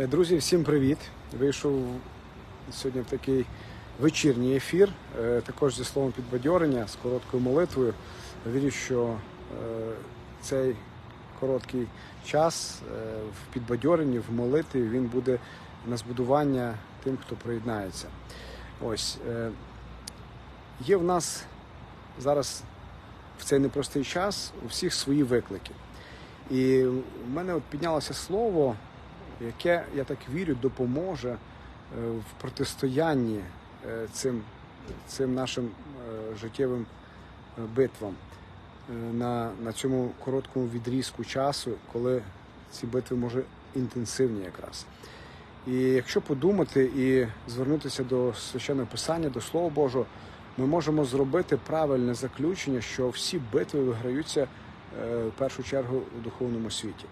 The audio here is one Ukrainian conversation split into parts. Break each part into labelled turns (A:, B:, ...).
A: Е, Друзі, всім привіт! Вийшов сьогодні в такий вечірній ефір, е, також зі словом підбадьорення, з короткою молитвою. Вірю, що е, цей короткий час в підбадьоренні, в молитві він буде на збудування тим, хто приєднається. Ось є в нас зараз в цей непростий час у всіх свої виклики. І в мене от піднялося слово, яке, я так вірю, допоможе е, в протистоянні е, цим, цим нашим е, життєвим битвам на, на цьому короткому відрізку часу, коли ці битви може інтенсивні якраз. І якщо подумати і звернутися до священного писання, до Слова Божого, ми можемо зробити правильне заключення, що всі битви виграються в першу чергу у духовному світі.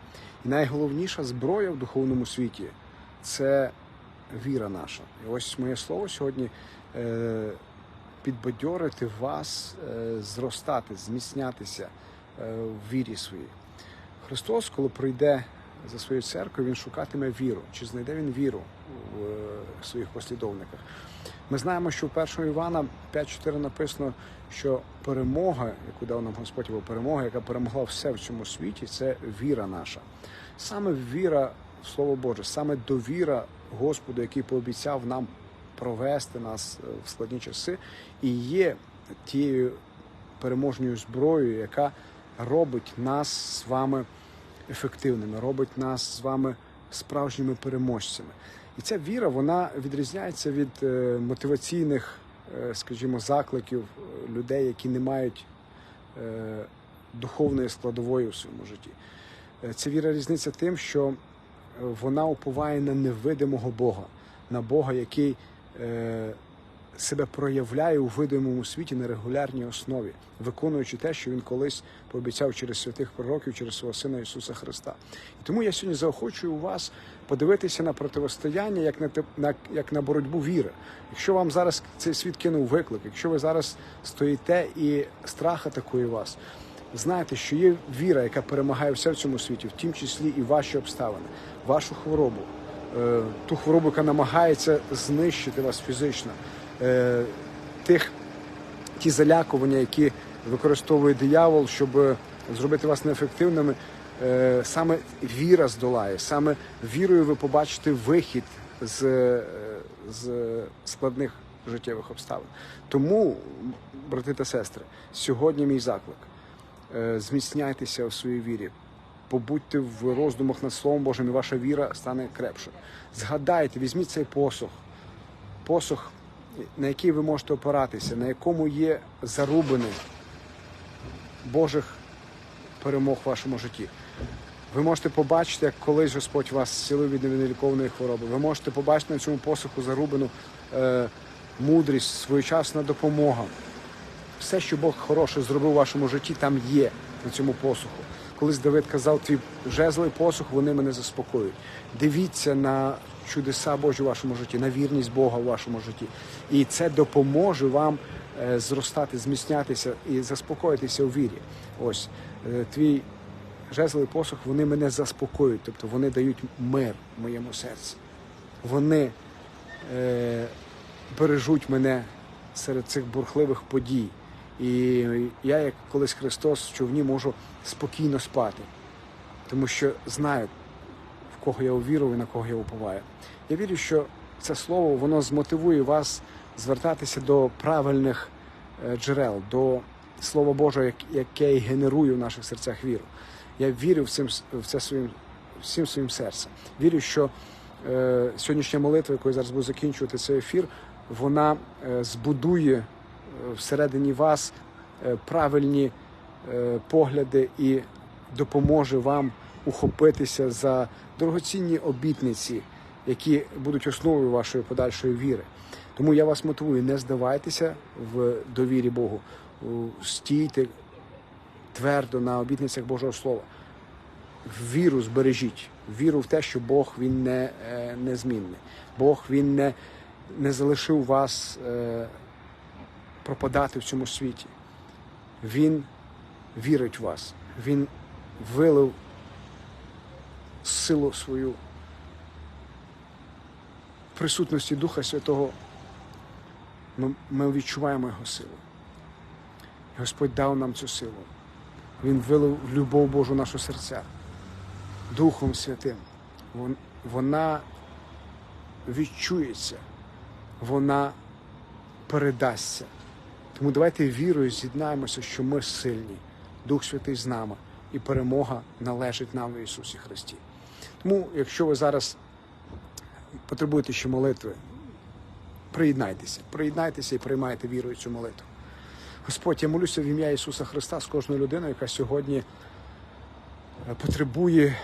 A: І найголовніша зброя в духовному світі це віра наша. І ось моє слово сьогодні е, підбадьорити вас, е, зростати, зміцнятися е, в вірі своїй. Христос, коли прийде за своєю церквою, він шукатиме віру. Чи знайде він віру в е, своїх послідовниках? Ми знаємо, що в 1 Івана 5.4 написано, що перемога, яку дав нам Господь, або перемога, яка перемогла все в цьому світі, це віра наша. Саме віра в Слово Боже, саме довіра Господу, який пообіцяв нам провести нас е, в складні часи, і є тією переможною зброєю, яка робить нас з вами ефективними, робить нас з вами справжніми переможцями. І ця віра вона відрізняється від е, мотиваційних, е, скажімо, закликів е, людей, які не мають духовної складової у своєму житті. Ця віра різниця тим, що вона уповає на невидимого Бога, на Бога, який себе проявляє у видимому світі на регулярній основі, виконуючи те, що він колись пообіцяв через святих пророків, через свого Сина Ісуса Христа. І тому я сьогодні заохочую вас подивитися на протистояння як на, на, як на боротьбу віри. Якщо вам зараз цей світ кинув виклик, якщо ви зараз стоїте і страх атакує вас, Знайте, що є віра, яка перемагає все в цьому світі, в тім числі і ваші обставини, вашу хворобу, е, ту хворобу, яка намагається знищити вас фізично, е, тих ті залякування, які використовує диявол, щоб е, зробити вас неефективними. Е, Саме віра здолає, саме вірою ви побачите вихід з, е, з складних життєвих обставин. Тому, брати та сестри, сьогодні мій заклик. Е, Зміцняйтеся у своїй вірі, побудьте в роздумах над Словом Божим, і ваша віра стане крепшою. Згадайте, візьміть цей посох, посох, на який ви можете опиратися, на якому є зарубини Божих перемог в вашому житті. Ви можете побачити, як колись Господь вас зцілив від невиліковної хвороби. Ви можете побачити на цьому посоху зарубину е, мудрість, своєчасна допомога. Все, що Бог хороше зробив у вашому житті, там є на цьому посуху. Колись Давид казав, твій жезлий посух, вони мене заспокоюють. Дивіться на чудеса Божі в вашому житті, на вірність Бога в вашому житті. І це допоможе вам е, зростати, зміцнятися і заспокоїтися у вірі. Ось е, твій жезлий посух, вони мене заспокоюють, тобто вони дають мир моєму серці. Вони е, бережуть мене серед цих бурхливих подій. І я, як колись Христос в човні, можу спокійно спати, тому що знаю, в кого я увірую на кого я уповаю. Я вірю, що це слово воно змотивує вас звертатися до правильних е, джерел, до Слова Божого, яке і генерує в наших серцях віру. Я вірю в, цим, в це своїм, всім своїм серцем. Вірю, що е, сьогоднішня молитва, якою зараз буду закінчувати цей ефір, вона е, збудує всередині вас е, правильні е, погляди і допоможе вам ухопитися за дорогоцінні обітниці, які будуть основою вашої подальшої віри. Тому я вас мотивую, не здавайтеся в довірі Богу, стійте твердо на обітницях Божого Слова. Віру збережіть, віру в те, що Бог він не, е, незмінний. Бог він не, не залишив вас е, пропадати в цьому світі. Він вірить в вас. Він вилив силу свою в присутності Духа Святого ми, ми відчуваємо Його силу. Господь дав нам цю силу. Він вилив любов Божу в наші серця Духом Святим. Вон- Вона відчується, вона передасться. Тому давайте вірою з'єднаємося, що ми сильні, Дух Святий з нами, і перемога належить нам в Ісусі Христі. Тому, якщо ви зараз потребуєте ще молитви, приєднайтеся, приєднайтеся і приймайте вірою цю молитву. Господь, я молюся в ім'я Ісуса Христа з кожною людиною, яка сьогодні е, потребує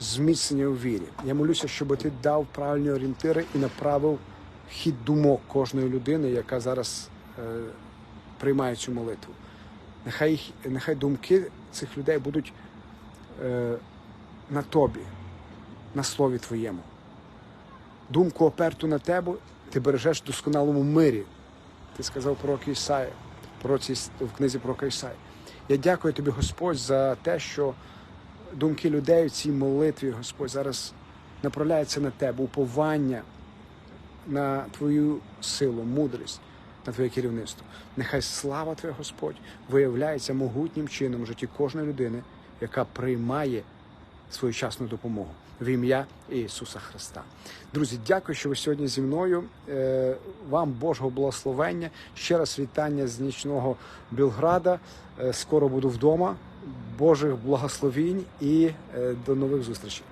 A: зміцнення у вірі. Я молюся, щоб ти дав правильні орієнтири і направив хід думок кожної людини, яка зараз е, приймає цю молитву. Нехай, нехай думки цих людей будуть е, на тобі, на слові твоєму. Думку оперту на тебе ти бережеш в досконалому мирі. Ти сказав пророк Ісая, пророці в книзі пророка Ісая. Я дякую тобі, Господь, за те, що думки людей в цій молитві, Господь, зараз направляються на тебе, уповання на твою силу, мудрість, на твоє керівництво. Нехай слава Твоя, Господь, виявляється могутнім чином в житті кожної людини, яка приймає своєчасну допомогу в ім'я Ісуса Христа. Друзі, дякую, що ви сьогодні зі мною. Е, Вам Божого благословення. Ще раз вітання з нічного Білграда. Е, Скоро буду вдома. Божих благословінь і е, до нових зустрічей.